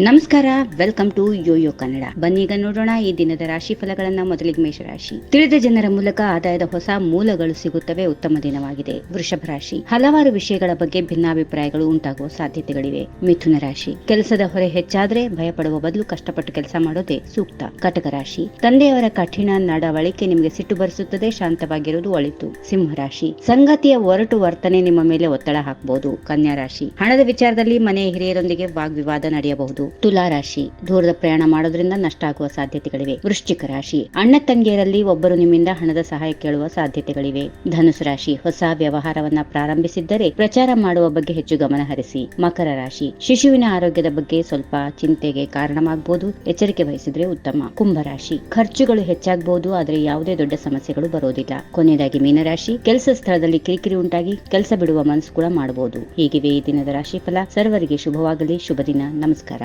ನಮಸ್ಕಾರ welcome to Yoyo Kannada ಬನ್ನೀಗ ನೋಡೋಣ ಈ ದಿನದ ರಾಶಿ ಫಲಗಳನ್ನ ಮೊದಲಿಗೆ ಮೇಷರಾಶಿ. ತಿಳಿದ ಜನರ ಮೂಲಕ ಆದಾಯದ ಹೊಸ ಮೂಲಗಳು ಸಿಗುತ್ತವೆ, ಉತ್ತಮ ದಿನವಾಗಿದೆ. ವೃಷಭ ರಾಶಿ. ಹಲವಾರು ವಿಷಯಗಳ ಬಗ್ಗೆ ಭಿನ್ನಾಭಿಪ್ರಾಯಗಳು ಉಂಟಾಗುವ ಸಾಧ್ಯತೆಗಳಿವೆ. ಮಿಥುನ ರಾಶಿ. ಕೆಲಸದ ಹೊರೆ ಹೆಚ್ಚಾದ್ರೆ ಭಯಪಡುವ ಬದಲು ಕಷ್ಟಪಟ್ಟು ಕೆಲಸ ಮಾಡೋದೇ ಸೂಕ್ತ. ಕಟಕ ರಾಶಿ. ತಂದೆಯವರ ಕಠಿಣ ನಡವಳಿಕೆ ನಿಮಗೆ ಸಿಟ್ಟು ಬರಿಸುತ್ತದೆ ಶಾಂತವಾಗಿರುವುದು ಒಳಿತು. ಸಿಂಹ ರಾಶಿ. ಸಂಗತಿಯ ಒರಟು ವರ್ತನೆ ನಿಮ್ಮ ಮೇಲೆ ಒತ್ತಡ ಹಾಕಬಹುದು ಕನ್ಯಾ ರಾಶಿ. ಹಣದ ವಿಚಾರದಲ್ಲಿ ಮನೆಯ ಹಿರಿಯರೊಂದಿಗೆ ವಾಗ್ವಿವಾದ ನಡೆಯಬಹುದು. ತುಲಾ ರಾಶಿ. ದೂರದ ಪ್ರಯಾಣ ಮಾಡೋದ್ರಿಂದ ನಷ್ಟ ಆಗುವ ಸಾಧ್ಯತೆಗಳಿವೆ. ವೃಶ್ಚಿಕ ರಾಶಿ. ಅಣ್ಣ ತಂಗಿಯರಲ್ಲಿ ಒಬ್ಬರು ನಿಮ್ಮಿಂದ ಹಣದ ಸಹಾಯ ಕೇಳುವ ಸಾಧ್ಯತೆಗಳಿವೆ. ಧನುಸು ರಾಶಿ. ಹೊಸ ವ್ಯವಹಾರವನ್ನ ಪ್ರಾರಂಭಿಸಿದ್ದರೆ ಪ್ರಚಾರ ಮಾಡುವ ಬಗ್ಗೆ ಹೆಚ್ಚು ಗಮನ ಹರಿಸಿ. ಮಕರ ರಾಶಿ. ಶಿಶುವಿನ ಆರೋಗ್ಯದ ಬಗ್ಗೆ ಸ್ವಲ್ಪ ಚಿಂತೆಗೆ ಕಾರಣವಾಗಬಹುದು ಎಚ್ಚರಿಕೆ ವಹಿಸಿದ್ರೆ ಉತ್ತಮ. ಕುಂಭರಾಶಿ ಖರ್ಚುಗಳು ಹೆಚ್ಚಾಗಬಹುದು ಆದರೆ ಯಾವುದೇ ದೊಡ್ಡ ಸಮಸ್ಯೆಗಳು ಬರೋದಿಲ್ಲ. ಕೊನೆಯದಾಗಿ ಮೀನರಾಶಿ ಕೆಲಸ ಸ್ಥಳದಲ್ಲಿ ಕಿರಿಕಿರಿ ಉಂಟಾಗಿ ಕೆಲಸ ಬಿಡುವ ಮನಸ್ಸು ಕೂಡ ಮಾಡಬಹುದು ಹೀಗಿವೆ ಈ ದಿನದ ರಾಶಿಫಲ. ಸರ್ವರಿಗೆ ಶುಭವಾಗಲಿ. ಶುಭ ದಿನ. ನಮಸ್ಕಾರ.